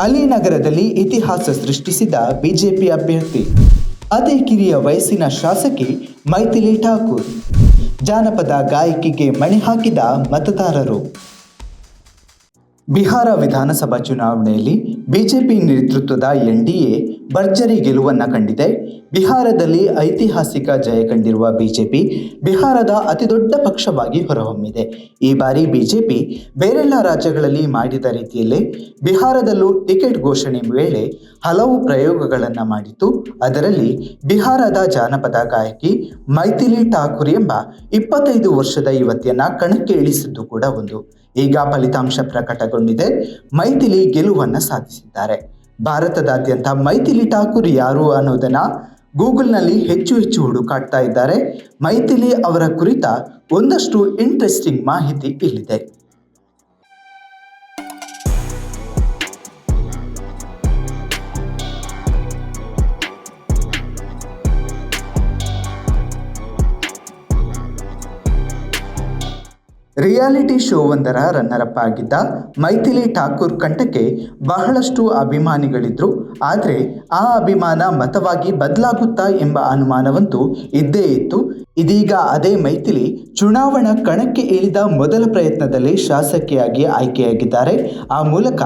ಅಲಿನಗರದಲ್ಲಿ ಇತಿಹಾಸ ಸೃಷ್ಟಿಸಿದ ಬಿಜೆಪಿ ಅಭ್ಯರ್ಥಿ. ಅದೇ ಕಿರಿಯ ವಯಸ್ಸಿನ ಶಾಸಕಿ ಮೈಥಿಲಿ ಠಾಕೂರ್. ಜಾನಪದ ಗಾಯಕಿಗೆ ಮಣೆ ಹಾಕಿದ ಮತದಾರರು. ಬಿಹಾರ ವಿಧಾನಸಭಾ ಚುನಾವಣೆಯಲ್ಲಿ ಬಿಜೆಪಿ ನೇತೃತ್ವದ ಎನ್ಡಿಎ ಭರ್ಜರಿ ಗೆಲುವನ್ನು ಕಂಡಿದೆ. ಬಿಹಾರದಲ್ಲಿ ಐತಿಹಾಸಿಕ ಜಯ ಕಂಡಿರುವ ಬಿಜೆಪಿ ಬಿಹಾರದ ಅತಿದೊಡ್ಡ ಪಕ್ಷವಾಗಿ ಹೊರಹೊಮ್ಮಿದೆ. ಈ ಬಾರಿ ಬಿಜೆಪಿ ಬೇರೆಲ್ಲ ರಾಜ್ಯಗಳಲ್ಲಿ ಮಾಡಿದ ರೀತಿಯಲ್ಲೇ ಬಿಹಾರದಲ್ಲೂ ಟಿಕೆಟ್ ಘೋಷಣೆ ವೇಳೆ ಹಲವು ಪ್ರಯೋಗಗಳನ್ನು ಮಾಡಿತ್ತು. ಅದರಲ್ಲಿ ಬಿಹಾರದ ಜಾನಪದ ಗಾಯಕಿ ಮೈಥಿಲಿ ಠಾಕೂರ್ ಎಂಬ ಇಪ್ಪತ್ತೈದು ವರ್ಷದ ಯುವತಿಯನ್ನ ಕಣಕ್ಕೆ ಇಳಿಸಿದ್ದು ಕೂಡ ಒಂದು. ಈಗ ಫಲಿತಾಂಶ ಪ್ರಕಟಗೊಂಡಿದೆ. ಮೈಥಿಲಿ ಗೆಲುವನ್ನು ಸಾಧಿಸಿದ್ದಾರೆ. ಭಾರತದಾದ್ಯಂತ ಮೈಥಿಲಿ ಠಾಕೂರ್ ಯಾರು ಅನ್ನೋದನ್ನ ಗೂಗಲ್ನಲ್ಲಿ ಹೆಚ್ಚು ಹೆಚ್ಚು ಹುಡುಕಾಡ್ತಾ ಇದ್ದಾರೆ. ಮೈಥಿಲಿ ಅವರ ಕುರಿತ ಒಂದಷ್ಟು ಇಂಟ್ರೆಸ್ಟಿಂಗ್ ಮಾಹಿತಿ ಇಲ್ಲಿದೆ. ರಿಯಾಲಿಟಿ ಶೋವೊಂದರ ರನ್ನರ್ ಅಪ್ ಆಗಿದ್ದ ಮೈಥಿಲಿ ಠಾಕೂರ್ ಕಂಠಕ್ಕೆ ಬಹಳಷ್ಟು ಅಭಿಮಾನಿಗಳಿದ್ರು. ಆದರೆ ಆ ಅಭಿಮಾನ ಮತವಾಗಿ ಬದಲಾಗುತ್ತಾ ಎಂಬ ಅನುಮಾನವಂತೂ ಇದ್ದೇ ಇತ್ತು. ಇದೀಗ ಅದೇ ಮೈಥಿಲಿ ಚುನಾವಣಾ ಕಣಕ್ಕೆ ಇಳಿದ ಮೊದಲ ಪ್ರಯತ್ನದಲ್ಲಿ ಶಾಸಕಿಯಾಗಿ ಆಯ್ಕೆಯಾಗಿದ್ದಾರೆ. ಆ ಮೂಲಕ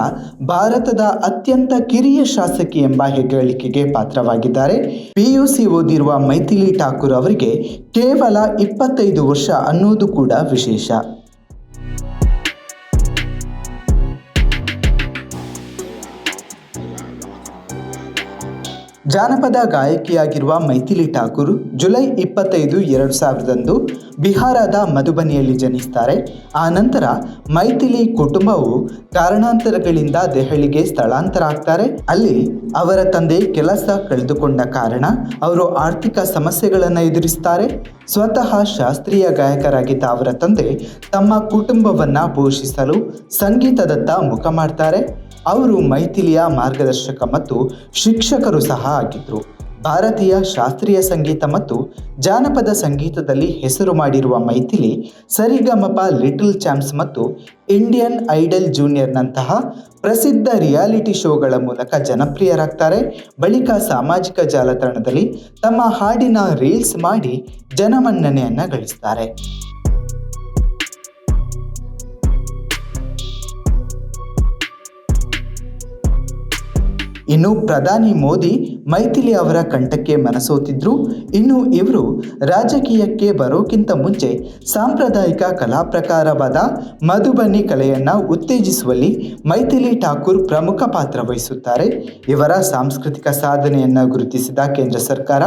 ಭಾರತದ ಅತ್ಯಂತ ಕಿರಿಯ ಶಾಸಕಿ ಎಂಬ ಹೆಗ್ಗಳಿಕೆಗೆ ಪಾತ್ರವಾಗಿದ್ದಾರೆ. ಪಿಯುಸಿ ಓದಿರುವ ಮೈಥಿಲಿ ಠಾಕೂರ್ ಅವರಿಗೆ ಕೇವಲ ಇಪ್ಪತ್ತೈದು ವರ್ಷ ಅನ್ನೋದು ಕೂಡ ವಿಶೇಷ. ಜಾನಪದ ಗಾಯಕಿಯಾಗಿರುವ ಮೈಥಿಲಿ ಠಾಕೂರ್ ಜುಲೈ ಇಪ್ಪತ್ತೈದು, ಎರಡು ಸಾವಿರದಂದು ಬಿಹಾರದ ಮಧುಬನಿಯಲ್ಲಿ ಜನಿಸ್ತಾರೆ. ಆ ನಂತರ ಮೈಥಿಲಿ ಕುಟುಂಬವು ಕಾರಣಾಂತರಗಳಿಂದ ದೆಹಲಿಗೆ ಸ್ಥಳಾಂತರ ಆಗ್ತಾರೆ. ಅಲ್ಲಿ ಅವರ ತಂದೆ ಕೆಲಸ ಕಳೆದುಕೊಂಡ ಕಾರಣ ಅವರು ಆರ್ಥಿಕ ಸಮಸ್ಯೆಗಳನ್ನು ಎದುರಿಸ್ತಾರೆ. ಸ್ವತಃ ಶಾಸ್ತ್ರೀಯ ಗಾಯಕರಾಗಿದ್ದ ಅವರ ತಂದೆ ತಮ್ಮ ಕುಟುಂಬವನ್ನು ಪೋಷಿಸಲು ಸಂಗೀತದತ್ತ ಮುಖ ಮಾಡ್ತಾರೆ. ಅವರು ಮೈಥಿಲಿಯ ಮಾರ್ಗದರ್ಶಕ ಮತ್ತು ಶಿಕ್ಷಕರು ಸಹ ಆಗಿದ್ದರು ಭಾರತೀಯ ಶಾಸ್ತ್ರೀಯ ಸಂಗೀತ ಮತ್ತು ಜಾನಪದ ಸಂಗೀತದಲ್ಲಿ ಹೆಸರು ಮಾಡಿರುವ ಮೈಥಿಲಿ, ಸರಿಗಮಪ ಲಿಟಲ್ ಚಾಂಪ್ಸ್ ಮತ್ತು ಇಂಡಿಯನ್ ಐಡಲ್ ಜೂನಿಯರ್ನಂತಹ ಪ್ರಸಿದ್ಧ ರಿಯಾಲಿಟಿ ಶೋಗಳ ಮೂಲಕ ಜನಪ್ರಿಯರಾಗ್ತಾರೆ. ಬಳಿಕ ಸಾಮಾಜಿಕ ಜಾಲತಾಣದಲ್ಲಿ ತಮ್ಮ ಹಾಡಿನ ರೀಲ್ಸ್ ಮಾಡಿ ಜನಮನ್ನಣೆಯನ್ನು ಗಳಿಸ್ತಾರೆ. ಇನ್ನು ಪ್ರಧಾನಿ ಮೋದಿ ಮೈಥಿಲಿ ಅವರ ಕಂಠಕ್ಕೆ ಮನಸೋತಿದ್ರು. ಇನ್ನು ಇವರು ರಾಜಕೀಯಕ್ಕೆ ಬರೋಕ್ಕಿಂತ ಮುಂಚೆ ಸಾಂಪ್ರದಾಯಿಕ ಕಲಾ ಪ್ರಕಾರವಾದ ಮಧುಬನಿ ಕಲೆಯನ್ನು ಉತ್ತೇಜಿಸುವಲ್ಲಿ ಮೈಥಿಲಿ ಠಾಕೂರ್ ಪ್ರಮುಖ ಪಾತ್ರ ವಹಿಸುತ್ತಾರೆ. ಇವರ ಸಾಂಸ್ಕೃತಿಕ ಸಾಧನೆಯನ್ನು ಗುರುತಿಸಿದ ಕೇಂದ್ರ ಸರ್ಕಾರ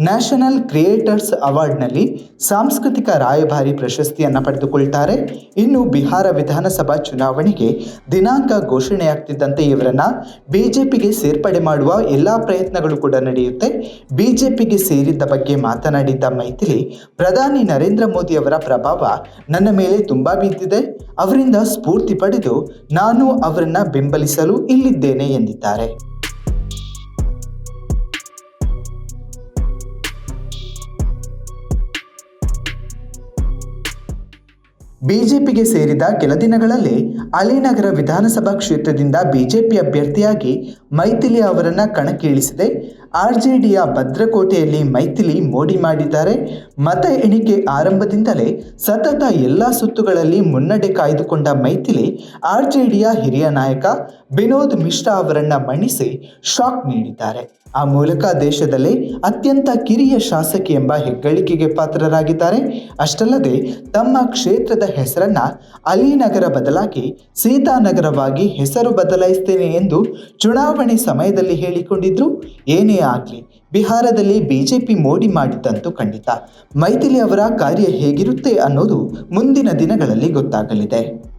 ನ್ಯಾಷನಲ್ ಕ್ರಿಯೇಟರ್ಸ್ ಅವಾರ್ಡ್ನಲ್ಲಿ ಸಾಂಸ್ಕೃತಿಕ ರಾಯಭಾರಿ ಪ್ರಶಸ್ತಿಯನ್ನು ಪಡೆದುಕೊಳ್ತಾರೆ. ಇನ್ನು ಬಿಹಾರ ವಿಧಾನಸಭಾ ಚುನಾವಣೆಗೆ ದಿನಾಂಕ ಘೋಷಣೆಯಾಗ್ತಿದ್ದಂತೆ ಇವರನ್ನ ಬಿಜೆಪಿಗೆ ಸೇರ್ಪಡೆ ಮಾಡುವ ಎಲ್ಲ ಪ್ರಯತ್ನಗಳು ಕೂಡ ನಡೆಯುತ್ತೆ. ಬಿಜೆಪಿಗೆ ಸೇರಿದ್ದ ಬಗ್ಗೆ ಮಾತನಾಡಿದ್ದ ಮೈಥಿಲಿ, ಪ್ರಧಾನಿ ನರೇಂದ್ರ ಮೋದಿ ಅವರ ಪ್ರಭಾವ ನನ್ನ ಮೇಲೆ ತುಂಬ ಬಿದ್ದಿದೆ. ಅವರಿಂದ ಸ್ಫೂರ್ತಿ ಪಡೆದು ನಾನು ಅವರನ್ನ ಬೆಂಬಲಿಸಲು ಇಲ್ಲಿದ್ದೇನೆ ಎಂದಿದ್ದಾರೆ. ಬಿಜೆಪಿಗೆ ಸೇರಿದ ಕೆಲ ದಿನಗಳಲ್ಲೇ ಅಲಿನಗರ ವಿಧಾನಸಭಾ ಕ್ಷೇತ್ರದಿಂದ ಬಿಜೆಪಿ ಅಭ್ಯರ್ಥಿಯಾಗಿ ಮೈಥಿಲಿ ಅವರನ್ನು ಕಣಕ್ಕಿಳಿಸಿದೆ. ಆರ್ಜೆಡಿಯ ಭದ್ರಕೋಟೆಯಲ್ಲಿ ಮೈಥಿಲಿ ಮೋಡಿ ಮಾಡಿದ್ದಾರೆ. ಮತ ಎಣಿಕೆ ಆರಂಭದಿಂದಲೇ ಸತತ ಎಲ್ಲ ಸುತ್ತುಗಳಲ್ಲಿ ಮುನ್ನಡೆ ಕಾಯ್ದುಕೊಂಡ ಮೈಥಿಲಿ ಆರ್ಜೆಡಿಯ ಹಿರಿಯ ನಾಯಕ ವಿನೋದ್ ಮಿಶ್ರಾ ಅವರನ್ನ ಮಣಿಸಿ ಶಾಕ್ ನೀಡಿದ್ದಾರೆ. ಆ ಮೂಲಕ ದೇಶದಲ್ಲೇ ಅತ್ಯಂತ ಕಿರಿಯ ಶಾಸಕಿ ಎಂಬ ಹೆಗ್ಗಳಿಕೆಗೆ ಪಾತ್ರರಾಗಿದ್ದಾರೆ. ಅಷ್ಟಲ್ಲದೆ ತಮ್ಮ ಕ್ಷೇತ್ರದ ಹೆಸರನ್ನ ಅಲಿನಗರ ಬದಲಾಗಿ ಸೀತಾನಗರವಾಗಿ ಹೆಸರು ಬದಲಾಯಿಸ್ತೇನೆ ಎಂದು ಚುನಾವಣೆ ಸಮಯದಲ್ಲಿ ಹೇಳಿಕೊಂಡಿದ್ರು. ಏನೇ ಆಗಲಿ. ಬಿಹಾರದಲ್ಲಿ ಬಿಜೆಪಿ ಮೋಡಿ ಮಾಡಿದ್ದಂತೂ ಖಂಡಿತ. ಮೈಥಿಲಿ ಅವರ ಕಾರ್ಯ ಹೇಗಿರುತ್ತೆ ಅನ್ನೋದು ಮುಂದಿನ ದಿನಗಳಲ್ಲಿ ಗೊತ್ತಾಗಲಿದೆ.